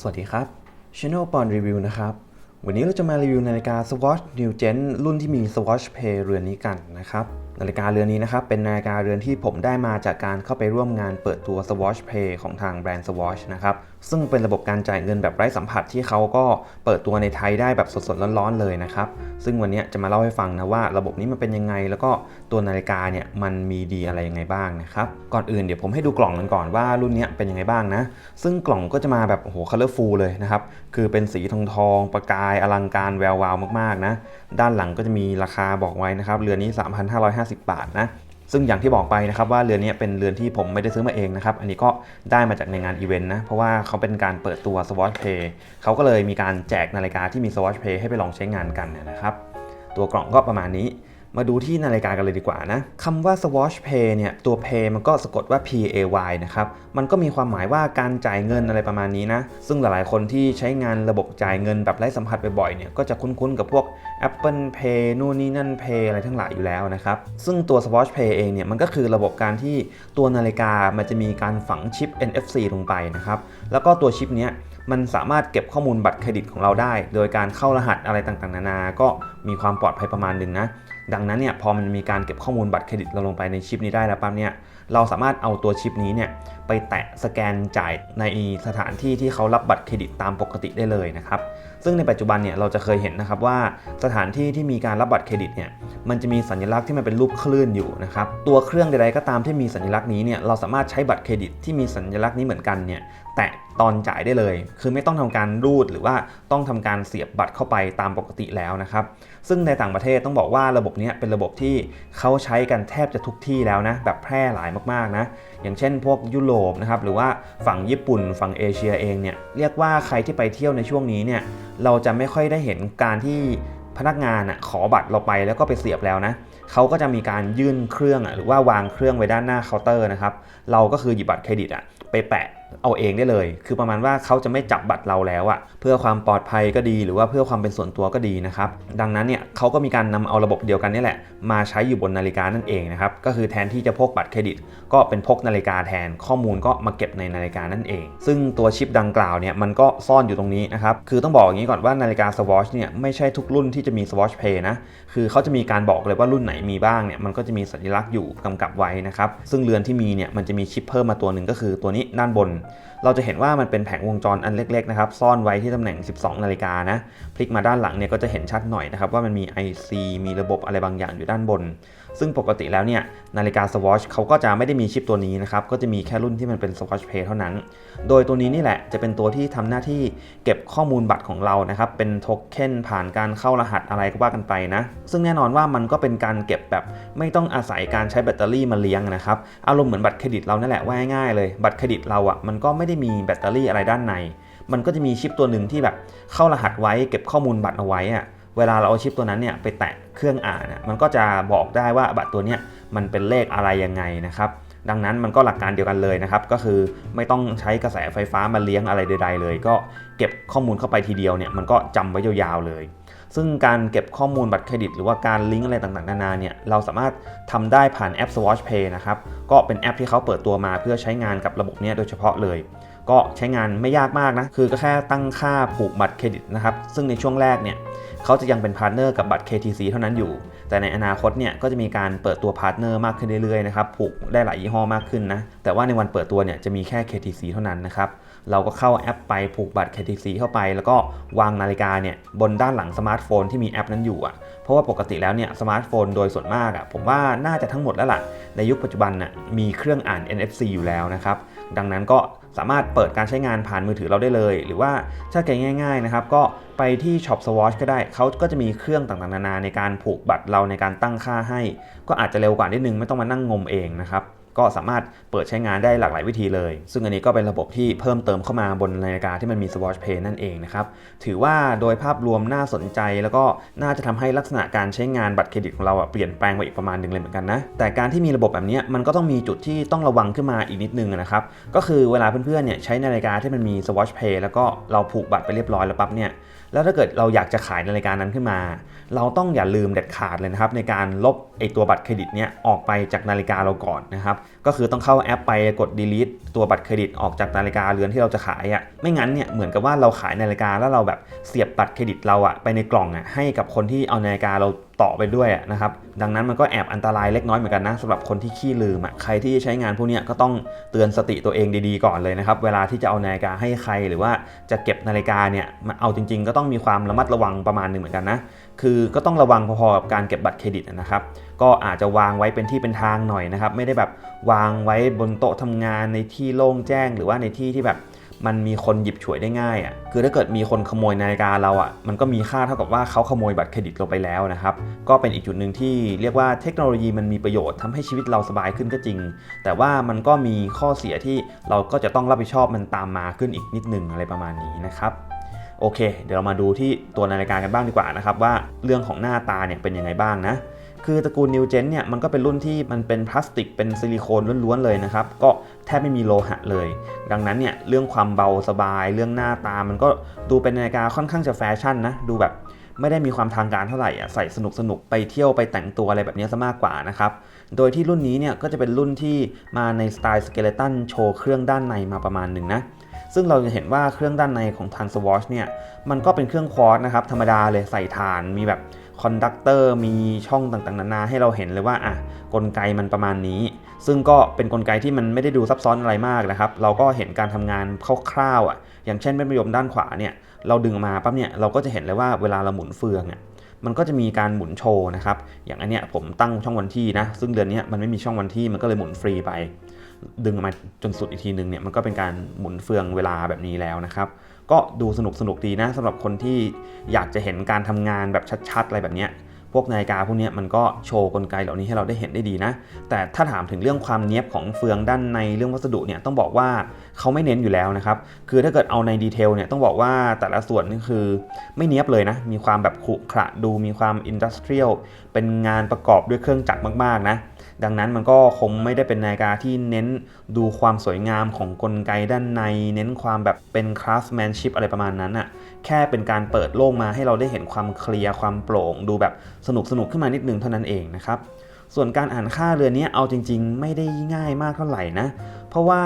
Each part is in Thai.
สวัสดีครับ Channel ปอนรีวิวนะครับ วันนี้เราจะมารีวิวนาฬิกา Swatch New Gen รุ่นที่มี Swatch Pay เรือนนี้กันนะครับ นาฬิกาเรือนนี้นะครับ เป็นนาฬิกาเรือนที่ผมได้มาจากการเข้าไปร่วมงานเปิดตัว Swatch Pay ของทางแบรนด์ Swatch นะครับ ซึ่งเป็นระบบการจ่ายเงินแบบไร้สัมผัสที่เขาก็เปิดตัวในไทยได้แบบสดๆร้อนๆเลยนะครับ ซึ่งวันนี้จะมาเล่าให้ฟังนะว่าระบบนี้มันเป็นยังไง แล้วก็ตัวนาฬิกาเนี่ยมันมีดีอะไรยังไงบ้างนะครับ ก่อนอื่นเดี๋ยวผมให้ดูกล่องกันก่อนว่ารุ่นนี้เป็นยังไงบ้างนะ ซึ่งกล่องก็จะมาแบบโอ้โหคัลเลอร์ฟูลเลยนะครับ คือเป็นสีทองทองๆประกายอลังการแวววาวมากๆนะ ด้านหลังก็จะมีราคาบอกไว้นะครับ เรือนนี้ 3,550 บาทนะ ซึ่งอย่างที่บอกไปนะครับว่าเรือนนี้เป็นเรือนที่ผมไม่ได้ซื้อมาเองนะครับ อันนี้ก็ได้มาจากในงานอีเวนต์นะ เพราะว่าเขาเป็นการเปิดตัว Swatch Pay เขาก็เลยมีการแจกนาฬิกาที่มี Swatch Pay ให้ไปลองใช้งานกันนะครับ ตัวกล่องก็ประมาณนี้ มาดูที่นาฬิกากันเลยดีกว่านะคำว่า Swatch Pay เนี่ย ตัว Pay มันก็สะกดว่า P A Y นะครับ มันก็มีความหมายว่าการจ่ายเงินอะไรประมาณนี้นะ ซึ่งหลายๆคนที่ใช้งานระบบจ่ายเงินแบบไร้สัมผัสบ่อยๆเนี่ย ก็จะคุ้นๆกับพวก Apple Pay นู่นนี่นั่น Pay อะไรทั้งหลายอยู่แล้วนะครับ ซึ่งตัว Swatch Pay เองเนี่ย มันก็คือระบบการที่ตัวนาฬิกามันจะมีการฝังชิป NFC ลงไปนะครับ แล้วก็ตัวชิปเนี้ยมันสามารถเก็บข้อมูลบัตรเครดิตของเราได้ โดยการเข้ารหัสอะไรต่างๆ นานา ก็มีความปลอดภัยประมาณหนึ่งนะ ดังนั้นเนี่ยพอมันมีการเก็บข้อมูลบัตรเครดิตเราลงไปในชิปนี้ได้แล้วปั๊บเนี่ยเราสามารถเอาตัวชิปนี้เนี่ยไปแตะสแกนจ่ายในสถานที่ที่เขารับบัตรเครดิตตามปกติได้เลยนะครับซึ่งในปัจจุบันเนี่ยเราจะเคยเห็นนะครับว่าสถานที่ที่มีการรับบัตรเครดิตเนี่ยมันจะมีสัญลักษณ์ที่มันเป็นรูปคลื่นอยู่นะครับตัวเครื่องใดๆก็ตามที่มีสัญลักษณ์นี้เนี่ยเราสามารถใช้บัตรเครดิตที่มีสัญลักษณ์นี้เหมือนกันเนี่ยแตะ ตอนจ่ายได้เลย คือไม่ต้องทำการรูดหรือว่าต้องทำการเสียบบัตรเข้าไปตามปกติแล้วนะครับ ซึ่งในต่างประเทศต้องบอกว่าระบบนี้เป็นระบบที่เขาใช้กันแทบจะทุกที่แล้วนะแบบแพร่หลายมากๆนะอย่างเช่น พวกยุโรปนะครับหรือว่าฝั่งญี่ปุ่นฝั่งเอเชียเองเนี่ยเรียกว่าใครที่ไปเที่ยวในช่วงนี้เนี่ยเราจะไม่ค่อยได้เห็นการที่พนักงานอะขอบัตรเราไปแล้วก็ไปเสียบแล้วนะเขาก็จะมีการยื่นเครื่องอะหรือว่าวางเครื่องไว้ด้านหน้าเคาน์เตอร์นะครับเราก็คือหยิบบัตรเครดิตอะไปแปะ เอาเองได้เลย คือประมาณว่าเขาจะไม่จับบัตรเราแล้วอะเพื่อความปลอดภัยก็ดีหรือว่าเพื่อความเป็นส่วนตัวก็ดีนะครับ ดังนั้นเนี่ยเขาก็มีการนำเอาระบบเดียวกันนี่แหละ มาใช้อยู่บนนาฬิกานั่นเองนะครับ ก็คือแทนที่จะพกบัตรเครดิต ก็เป็นพกนาฬิกาแทน ข้อมูลก็มาเก็บในนาฬิกานั่นเอง ซึ่งตัวชิปดังกล่าวเนี่ยมันก็ซ่อนอยู่ตรงนี้นะครับ คือต้องบอกอย่างนี้ก่อนว่านาฬิกา Swatch เนี่ยไม่ใช่ทุกรุ่นที่จะมี Swatch Pay นะ คือเขาจะมีการบอกเลยว่ารุ่นไหนมีบ้างเนี่ยมันก็จะมีสัญลักษณ์อยู่กำกับไว้นะครับ ซึ่งเรือนที่มีเนี่ยมันจะมีชิปเพิ่มมาตัวหนึ่งก็คือตัวนี้ด้านบนเราจะเห็นว่ามันเป็นแผงวงจรอันเล็กๆนะครับ ซ่อนไว้ที่ตำแหน่ง 12 นาฬิกานะพลิกมาด้านหลังเนี่ยก็จะเห็นชัดหน่อยนะครับว่ามันมี IC มีระบบอะไรบางอย่างอยู่ด้านบน ซึ่งปกติแล้วเนี่ยนาฬิกา Swatch เขาก็จะไม่ได้มีชิปตัวนี้นะครับก็จะมีแค่รุ่นที่มันเป็น Swatch Pay เท่านั้น โดยตัวนี้นี่แหละจะเป็นตัวที่ทำหน้าที่เก็บข้อมูลบัตรของเรานะครับเป็นโทเค็นผ่านการเข้ารหัสอะไรก็ว่ากันไปนะซึ่งแน่นอนว่ามันก็เป็นการเก็บแบบไม่ต้องอาศัยการใช้แบตเตอรี่มาเลี้ยงนะครับอารมณ์เหมือนบัตรเครดิตเรานั่นแหละว่าง่ายเลยบัตรเครดิตเราอะ่ะมันก็ไม่ได้มีแบตเตอรี่อะไรด้านใน มันก็จะมีชิปตัวหนึ่งที่แบบเข้ารหัสไว้เก็บข้อมูลบัตรเอาไว้อะเวลาเราเอาชิปตัวนั้นเนี่ยไปแตะเครื่องอ่านน่ะมันก็จะบอกได้ว่าบัตรตัวเนี้ยมันเป็นเลขอะไรยังไงนะครับดังนั้นมันก็หลักการเดียวกันเลยนะครับ ก็คือไม่ต้องใช้กระแสไฟฟ้ามาเลี้ยงอะไรใด ๆ เลย ก็เก็บข้อมูลเข้าไปทีเดียวเนี่ยมันก็จำไว้ยาวๆเลย ซึ่งการเก็บข้อมูลบัตรเครดิต หรือว่าการลิงก์อะไรต่างๆนานาเนี่ยเราสามารถทำได้ผ่านแอป Swatch Pay นะครับ ก็เป็นแอปที่เขาเปิดตัวมาเพื่อใช้งานกับระบบเนี้ยโดยเฉพาะเลย ก็ใช้งานไม่ยากมากนะ คือก็แค่ตั้งค่าผูกบัตรเครดิตนะครับ ซึ่งในช่วงแรกเนี่ยเขาจะยังเป็นพาร์ทเนอร์กับบัตร KTC เท่านั้นอยู่ แต่ในอนาคตเนี่ยก็จะมีการเปิดตัวพาร์ทเนอร์มากขึ้นเรื่อยๆนะครับ ผูกได้หลายยี่ห้อมากขึ้นนะ แต่ว่าในวันเปิดตัวเนี่ยจะมีแค่ KTC เท่านั้นนะครับ เราก็เข้าแอปไปผูกบัตร KTC เข้าไป แล้วก็วางนาฬิกาเนี่ยบนด้านหลังสมาร์ทโฟนที่มีแอปนั้นอยู่อะ เพราะว่าปกติแล้วเนี่ยสมาร์ทโฟนโดยส่วนมากอะผมว่าน่าจะทั้งหมดแล้วล่ะ ในยุคปัจจุบันน่ะมีเครื่องอ่าน NFC อยู่แล้วนะครับ ดังนั้นก็ สามารถเปิดการใช้งานผ่านมือถือเราได้เลย หรือว่าถ้าเกง่าย ๆนะครับ ก็ไปที่ช็อป Swatch ก็ได้ เขาก็จะมีเครื่องต่างๆนานาในการผูกบัตรเราในการตั้งค่าให้ ก็อาจจะเร็วกว่านิดนึงไม่ต้องมานั่งงมเองนะครับ ก็สามารถเปิดใช้งานได้หลากหลายวิธีเลย ซึ่งอันนี้ก็เป็นระบบที่เพิ่มเติมเข้ามาบนนาฬิกาที่มันมี Swatch Pay นั่นเองนะครับถือว่าโดยภาพรวมน่าสนใจ แล้วก็น่าจะทำให้ลักษณะการใช้งานบัตรเครดิตของเราเปลี่ยนแปลงไปอีกประมาณหนึ่งเลยเหมือนกันนะแต่การที่มีระบบแบบนี้มันก็ต้องมีจุดที่ต้องระวังขึ้นมาอีกนิดนึงนะครับก็คือเวลาเพื่อนๆเนี่ยใช้นาฬิกาที่มันมี Swatch Pay แล้วก็เราผูกบัตรไปเรียบร้อยแล้วปั๊บเนี่ยแล้วถ้าเกิดเราอยากจะขายนาฬิกานั้นขึ้นมา เราต้องอย่าลืมเด็ดขาดเลยนะครับในการลบไอตัวบัตรเครดิตเนี้ยออกไปจากนาฬิกาเราก่อนนะครับก็คือต้องเข้าแอปไปกด delete ตัวบัตรเครดิตออกจากนาฬิกาเรือนที่เราจะขายอะ่ะไม่งั้นเนี่ยเหมือนกับว่าเราขายนาฬิกาแล้วเราแบบเสียบบัตรเครดิตเราอะ่ะไปในกล่องอะ่ะให้กับคนที่เอานาฬิกาเราต่อไปด้วยนะครับ ดังนั้นมันก็แอบอันตรายเล็กน้อยเหมือนกันนะสำหรับคนที่ขี้ลืมใครที่ใช้งานพวกนี้ก็ต้องเตือนสติตัวเองดีๆก่อนเลยนะครับ เวลาที่จะเอานาฬิกาให้ใครหรือว่าจะเก็บนาฬิกาเนี่ยมาเอาจริง ๆ ก็ต้องมีความระมัดระวังประมาณหนึ่งเหมือนกันนะ คือก็ต้องระวังพอๆกับการเก็บบัตรเครดิตนะครับ ก็อาจจะวางไว้เป็นที่เป็นทางหน่อยนะครับ ไม่ได้แบบวางไว้บนโต๊ะทำงานในที่โล่งแจ้ง หรือว่าในที่ที่แบบ มันมีคนหยิบฉวยได้ง่ายอะคือถ้าเกิดมีคนขโมยนาฬิกาเราอะมันก็มีค่าเท่ากับว่าเขาขโมยบัตรเครดิตเราไปแล้วนะครับก็เป็นอีกจุดหนึ่งที่เรียกว่าเทคโนโลยีมันมีประโยชน์ทำให้ชีวิตเราสบายขึ้นก็จริง แต่ว่ามันก็มีข้อเสียที่เราก็จะต้องรับผิดชอบมันตามมาขึ้นอีกนิดหนึ่งอะไรประมาณนี้นะครับโอเค เดี๋ยวเรามาดูที่ตัวนาฬิกากันบ้างดีกว่านะครับว่าเรื่องของหน้าตาเนี่ยเป็นยังไงบ้างนะคือตระกูล New Gen เนี่ยมันก็เป็นรุ่นที่มันเป็นพลาสติกเป็นซิลิโคนล้วนๆเลยนะครับ ก็ แทบไม่มีโลหะเลย ดังนั้นเนี่ยเรื่องความเบาสบายเรื่องหน้าตามันก็ดูเป็นนาฬิกาค่อนข้างจะแฟชั่นนะดูแบบไม่ได้มีความทางการเท่าไหร่อะใส่สนุกสนุกไปเที่ยวไปแต่งตัวอะไรแบบนี้ซะมากกว่านะครับ โดยที่รุ่นนี้เนี่ยก็จะเป็นรุ่นที่มาในสไตล์สเกเลตันโชว์เครื่องด้านในมาประมาณหนึ่งนะซึ่งเราจะเห็นว่าเครื่องด้านในของทาง Swatch เนี่ยมันก็เป็นเครื่องควอร์ตนะครับธรรมดาเลยใส่ฐานมีแบบ คอนดักเตอร์มีช่องต่างๆ นานาให้เราเห็นเลยว่าอะกลไกมันประมาณนี้ ซึ่งก็เป็นกลไกที่มันไม่ได้ดูซับซ้อนอะไรมากนะครับ เราก็เห็นการทำงานคร่าวๆอะอย่างเช่นเป็นประโยมด้านขวาเนี่ยเราดึงมาปั๊บเนี่ยเราก็จะเห็นเลยว่าเวลาเราหมุนเฟืองอะมันก็จะมีการหมุนโชว์นะครับ อย่างอันเนี้ยผมตั้งช่องวันที่นะ ซึ่งเดือนเนี้ยมันไม่มีช่องวันที่มันก็เลยหมุนฟรีไป ดึงมาจนสุดอีกทีหนึ่งเนี่ยมันก็เป็นการหมุนเฟืองเวลาแบบนี้แล้วนะครับ ก็ดูสนุกสนุกดีนะสำหรับคนที่อยากจะเห็นการทำงานแบบชัดๆ อะไรแบบเนี้ยพวกนาฬิกาพวกนี้มันก็โชว์กลไกเหล่านี้ให้เราได้เห็นได้ดีนะ แต่ถ้าถามถึงเรื่องความเนี้ยบของเฟืองด้านในเรื่องวัสดุเนี่ยต้องบอกว่าเขาไม่เน้นอยู่แล้วนะครับ คือถ้าเกิดเอาในดีเทลเนี่ยต้องบอกว่าแต่ละส่วนนี่คือไม่เนี้ยบเลยนะ มีความแบบขรุขระดูมีความอินดัสเทรียลเป็นงานประกอบด้วยเครื่องจักรมากๆนะ ดังนั้นมันก็คงไม่ได้เป็นนาฬิกาที่เน้นดูความสวยงามของกลไกด้านใน เน้นความแบบเป็นคราฟแมนชิพอะไรประมาณนั้นอะแค่เป็นการเปิดโล่งมาให้เราได้เห็นความเคลียร์ความโปร่ง ดูแบบสนุกสนุกขึ้นมานิดนึงเท่านั้นเองนะครับส่วนการอ่านค่าเรือนนี้เอาจริง ๆ ไม่ได้ง่ายมากเท่าไหร่นะ เพราะว่า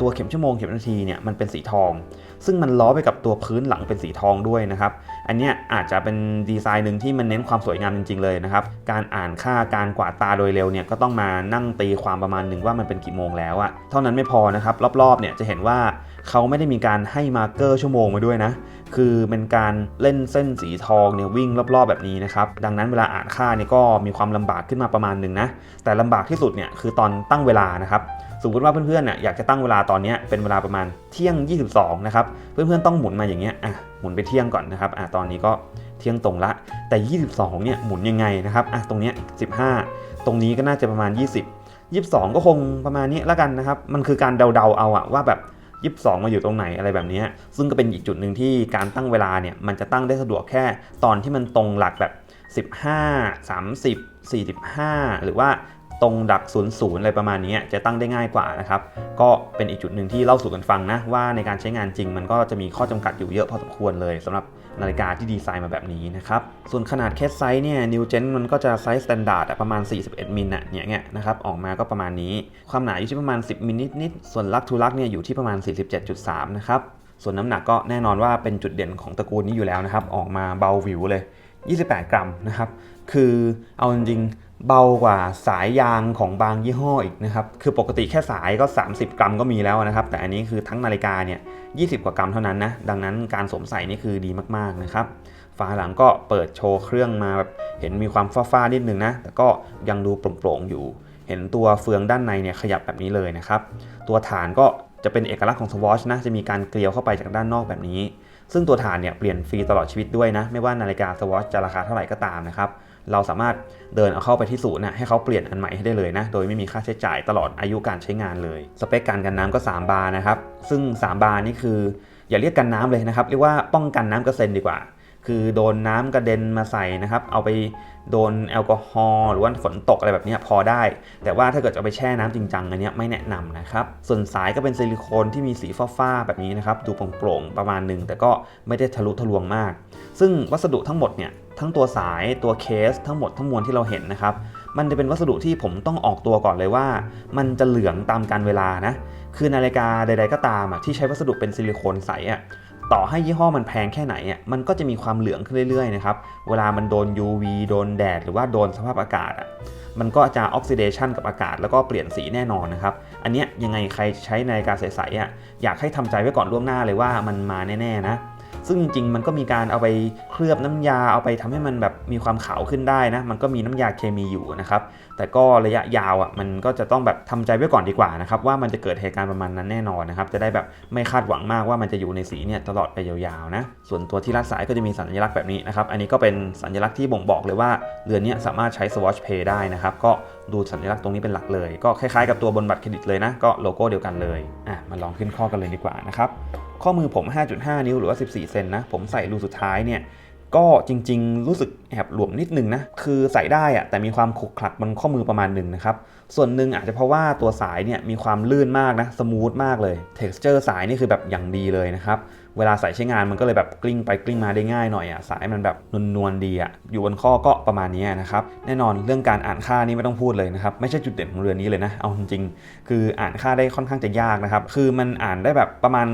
ตัวเข็มชั่วโมงเข็มนาทีเนี่ยมันเป็นสีทอง ซึ่งมันล้อไปกับตัวพื้นหลังเป็นสีทองด้วยนะครับ อันนี้อาจจะเป็นดีไซน์หนึ่งที่มันเน้นความสวยงามจริง ๆเลยนะครับ การอ่านค่าการกวาดตาโดยเร็วเนี่ยก็ต้องมานั่งตีความประมาณหนึ่งว่ามันเป็นกี่โมงแล้วอะเท่านั้นไม่พอนะครับรอบๆเนี่ยจะเห็นว่าเขาไม่ได้มีการให้มาร์เกอร์ชั่วโมงมาด้วยนะ คือเป็นการเล่นเส้นสีทองเนี่ยวิ่งรอบๆแบบนี้นะครับ ดังนั้นเวลาอ่านค่าเนี่ยก็มีความลำบากขึ้นมาประมาณหนึ่งนะ แต่ลำบากที่สุดเนี่ยคือตอนตั้งเวลานะครับ สมมติว่าเพื่อนๆเนี่ยอยากจะตั้งเวลาตอนนี้เป็นเวลาประมาณเที่ยง 22 นะครับ เพื่อนๆต้องหมุนมาอย่างเงี้ยอะหมุนไปเที่ยงก่อนนะครับอะตอนนี้ก็เที่ยงตรงละ แต่ 22 เนี่ยหมุนยังไงนะครับอะตรงเนี้ย15 ตรงนี้ก็น่าจะประมาณ 20 22 ก็คงประมาณนี้ล้วกันนะครับ มันคือการเดาๆเอาอะว่าแบบ 22 มาอยู่ตรงไหนอะไรแบบเนี้ยซึ่งก็เป็นอีกจุดหนึ่งที่การตั้งเวลาเนี่ยมันจะตั้งได้สะดวกแค่ตอนที่มันตรงหลักแบบ 15 30 45 หรือว่า ตรงดัก00อะไรประมาณนี้จะตั้งได้ง่ายกว่านะครับ ก็เป็นอีกจุดหนึ่งที่เล่าสู่กันฟังนะ ว่าในการใช้งานจริงมันก็จะมีข้อจำกัดอยู่เยอะพอสมควรเลยสำหรับนาฬิกาที่ดีไซน์มาแบบนี้นะครับ ส่วนขนาดเคสไซส์เนี่ย New Gen มันก็จะไซส์ s ตนดาร์ดประมาณ 41 มิลนะเนี่ยเงี้ยนะครับออกมาก็ประมาณนี้ ความหนาอยู่ที่ประมาณ 10 มิลนิดๆส่วนลักทูลักเนี่ยอยู่ที่ประมาณ 47.3 นะครับส่วนน้ำหนักก็แน่นอนว่าเป็นจุดเด่นของตระกูลนี้อยู่แล้วนะครับ ออกมาเบาวิวเลย 28 กรัมนะครับ คือเอาจริง เบากว่าสายยางของบางยี่ห้ออีกนะครับ คือปกติแค่สายก็ 30 กรัมก็มีแล้วนะครับ แต่อันนี้คือทั้งนาฬิกาเนี่ย20 กว่ากรัมเท่านั้นนะ ดังนั้นการสวมใส่นี่คือดีมากๆนะครับ ฝาหลังก็เปิดโชว์เครื่องมาแบบเห็นมีความฟ้าๆนิดนึงนะ แต่ก็ยังดูโปร่งๆอยู่ เห็นตัวเฟืองด้านในเนี่ยขยับแบบนี้เลยนะครับ ตัวฐานก็จะเป็นเอกลักษณ์ของ Swatch นะ จะมีการเกลียวเข้าไปจากด้านนอกแบบนี้ ซึ่งตัวฐานเนี่ยเปลี่ยนฟรีตลอดชีวิตด้วยนะ ไม่ว่านาฬิกาสวอชจะราคาเท่าไหร่ก็ตามนะครับ เราสามารถเดินเอาเข้าไปที่ศูนย์นะให้เขาเปลี่ยนอันใหม่ให้ได้เลยนะ โดยไม่มีค่าใช้จ่ายตลอดอายุการใช้งานเลย สเปคการกันน้ำก็ 3 บาร์นะครับ ซึ่ง 3 บาร์นี่คือ อย่าเรียกกันน้ำเลยนะครับ เรียกว่าป้องกันน้ำกระเซ็นดีกว่า คือโดนน้ำกระเด็นมาใส่นะครับ เอาไปโดนแอลกอฮอล์หรือว่าฝนตกอะไรแบบนี้พอได้ แต่ว่าถ้าเกิดจะไปแช่น้ำจริงจังอันนี้ไม่แนะนำนะครับ ส่วนสายก็เป็นซิลิโคนที่มีสีฟ้าๆแบบนี้นะครับ ดูโปร่งๆประมาณหนึ่งแต่ก็ไม่ได้ทะลุทะลวงมาก ซึ่งวัสดุทั้งหมดเนี่ยทั้งตัวสายตัวเคสทั้งหมดทั้งมวลที่เราเห็นนะครับ มันจะเป็นวัสดุที่ผมต้องออกตัวก่อนเลยว่า มันจะเหลืองตามการเวลานะ คือนาฬิกาใด ๆก็ตามอะที่ใช้วัสดุเป็นซิลิโคนใสอะ ต่อให้ยี่ห้อมันแพงแค่ไหนอะมันก็จะมีความเหลืองขึ้นเรื่อยๆนะครับเวลามันโดน UV โดนแดด หรือว่าโดนสภาพอากาศอะมันก็จะออกซิเดชันกับอากาศแล้วก็เปลี่ยนสีแน่นอนนะครับอันเนี้ยยังไงใครใช้นาฬิกาใสๆอะอยากให้ทำใจไว้ก่อนล่วงหน้าเลยว่ามันมาแน่ๆนะ ซึ่งจริงๆ มันก็มีการเอาไปเคลือบน้ำยาเอาไปทำให้มันแบบมีความขาวขึ้นได้นะ มันก็มีน้ำยาเคมีอยู่นะครับ แต่ก็ระยะยาวอะมันก็จะต้องแบบทำใจไว้ก่อนดีกว่านะครับว่ามันจะเกิดเหตุการณ์ประมาณนั้นแน่นอนนะครับจะได้แบบไม่คาดหวังมากว่ามันจะอยู่ในสีเนี่ยตลอดไปยาวๆนะส่วนตัวที่รัดสายก็จะมีสัญลักษณ์แบบนี้นะครับอันนี้ก็เป็นสัญลักษณ์ที่บ่งบอกเลยว่าเรือนเนี้สามารถใช้ Swatch Pay ได้นะครับก็ดูสัญลักษณ์ตรงนี้เป็นหลักเลย ก็คล้ายๆกับตัวบนบัตรเครดิตเลยนะก็โลโก้เดียวกันเลยอะมาลองขึ้นข้อกันเลยดีกว่านะครับ ข้อมือผม 5.5 นิ้วหรือว่า 14 เซนนะ ผมใส่รูสุดท้ายเนี่ย ก็จริงๆ รู้สึกแอบหลวมนิดนึงนะ คือใส่ได้อะแต่มีความขุกขลักบนข้อมือประมาณหนึ่งนะครับ ส่วนหนึ่งอาจจะเพราะว่าตัวสายเนี่ยมีความลื่นมากนะ สมูทมากเลย เท็กซ์เจอร์สายนี่คือแบบอย่างดีเลยนะครับ เวลาใส่ใช้งานมันก็เลยแบบกลิ้งไปกลิ้งมาได้ง่ายหน่อยอะสายมันแบบนวลๆดีอะอยู่บนข้อก็ประมาณนี้นะครับแน่นอนเรื่องการอ่านค่านี่ไม่ต้องพูดเลยนะครับไม่ใช่จุดเด่นของเรือนี้เลยนะเอาจริงๆคืออ่านค่าได้ค่อนข้างจะยากนะครับคือมันอ่านได้แบบประมาณ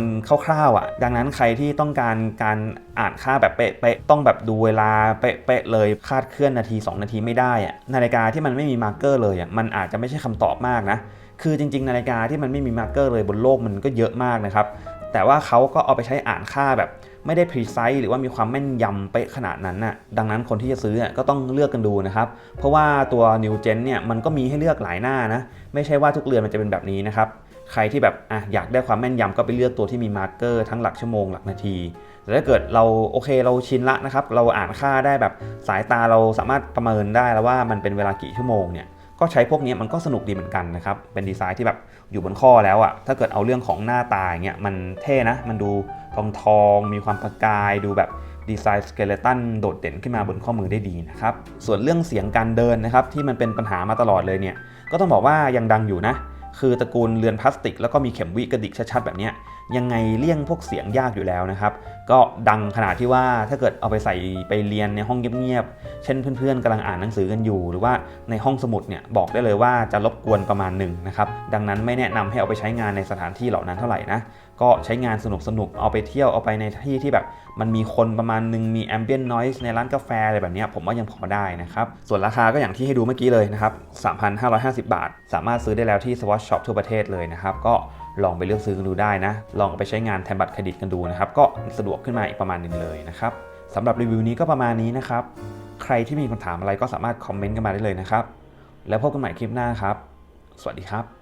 คร่าวๆอะดังนั้นใครที่ต้องการการอ่านค่าแบบเป๊ะๆต้องแบบดูเวลาเป๊ะๆเลยคาดเคลื่อนนาที 2 นาทีไม่ได้อะนาฬิกาที่มันไม่มีมาร์กเกอร์เลยอะมันอาจจะไม่ใช่คำตอบมากนะคือจริงๆ นาฬิกาที่มันไม่มีมาร์กเกอร์เลยบนโลกมันก็เยอะมากนะครับ แต่ว่าเขาก็เอาไปใช้อ่านค่าแบบไม่ได้ precise หรือว่ามีความแม่นยำเป๊ะขนาดนั้นน่ะ ดังนั้นคนที่จะซื้อก็ต้องเลือกกันดูนะครับ เพราะว่าตัว New Gen เนี่ยมันก็มีให้เลือกหลายหน้านะ ไม่ใช่ว่าทุกเรือนมันจะเป็นแบบนี้นะครับ ใครที่แบบอะอยากได้ความแม่นยำก็ไปเลือกตัวที่มีมาร์กเกอร์ทั้งหลักชั่วโมงหลักนาที แต่ถ้าเกิดเราโอเคเราชินละนะครับ เราอ่านค่าได้แบบสายตาเราสามารถประเมินได้แล้วว่ามันเป็นเวลากี่ชั่วโมงเนี่ย ก็ใช้พวกนี้มันก็สนุกดีเหมือนกันนะครับ เป็นดีไซน์ที่แบบอยู่บนข้อแล้วอะ่ะถ้าเกิดเอาเรื่องของหน้าตาอย่างเงี้ยมันเท่นะ มันดูทองทองมีความประกายดูแบบดีไซน์สเกเลตันโดดเด่นขึ้นมาบนข้อมือได้ดีนะครับ ส่วนเรื่องเสียงการเดินนะครับที่มันเป็นปัญหามาตลอดเลยเนี่ย ก็ต้องบอกว่ายังดังอยู่นะ คือตระกูลเรือนพลาสติก แล้วก็มีเข็มวิกระดิกชัดๆแบบนี้ยยังไงเลี่ยงพวกเสียงยากอยู่แล้วนะครับ ก็ดังขนาดที่ว่าถ้าเกิดเอาไปใส่ไปเรียนในห้องเงียบๆเช่นเพื่อนๆกำลังอ่านหนังสือกันอยู่ หรือว่าในห้องสมุดเนี่ยบอกได้เลยว่าจะรบกวนประมาณหนึ่งนะครับดังนั้นไม่แนะนำให้เอาไปใช้งานในสถานที่เหล่านั้นเท่าไหร่นะ ก็ใช้งานสนุกๆเอาไปเที่ยวเอาไปในที่ที่แบบ มันมีคนประมาณหนึ่งมี ambient noise ในร้านกาแฟอะไรแบบนี้ผมว่ายังพอได้นะครับ ส่วนราคาก็อย่างที่ให้ดูเมื่อกี้เลยนะครับ 3,550 บาท สามารถซื้อได้แล้วที่ Swatch Shop ทั่วประเทศเลยนะครับ ก็ลองไปเลือกซื้อกันดูได้นะ ลองไปใช้งานแทนบัตรเครดิตกันดูนะครับ ก็สะดวกขึ้นมาอีกประมาณหนึ่งเลยนะครับสำหรับรีวิวนี้ก็ประมาณนี้นะครับ ใครที่มีคำถามอะไรก็สามารถคอมเมนต์กันมาได้เลยนะครับ แล้วพบกันใหม่คลิปหน้าครับ สวัสดีครับ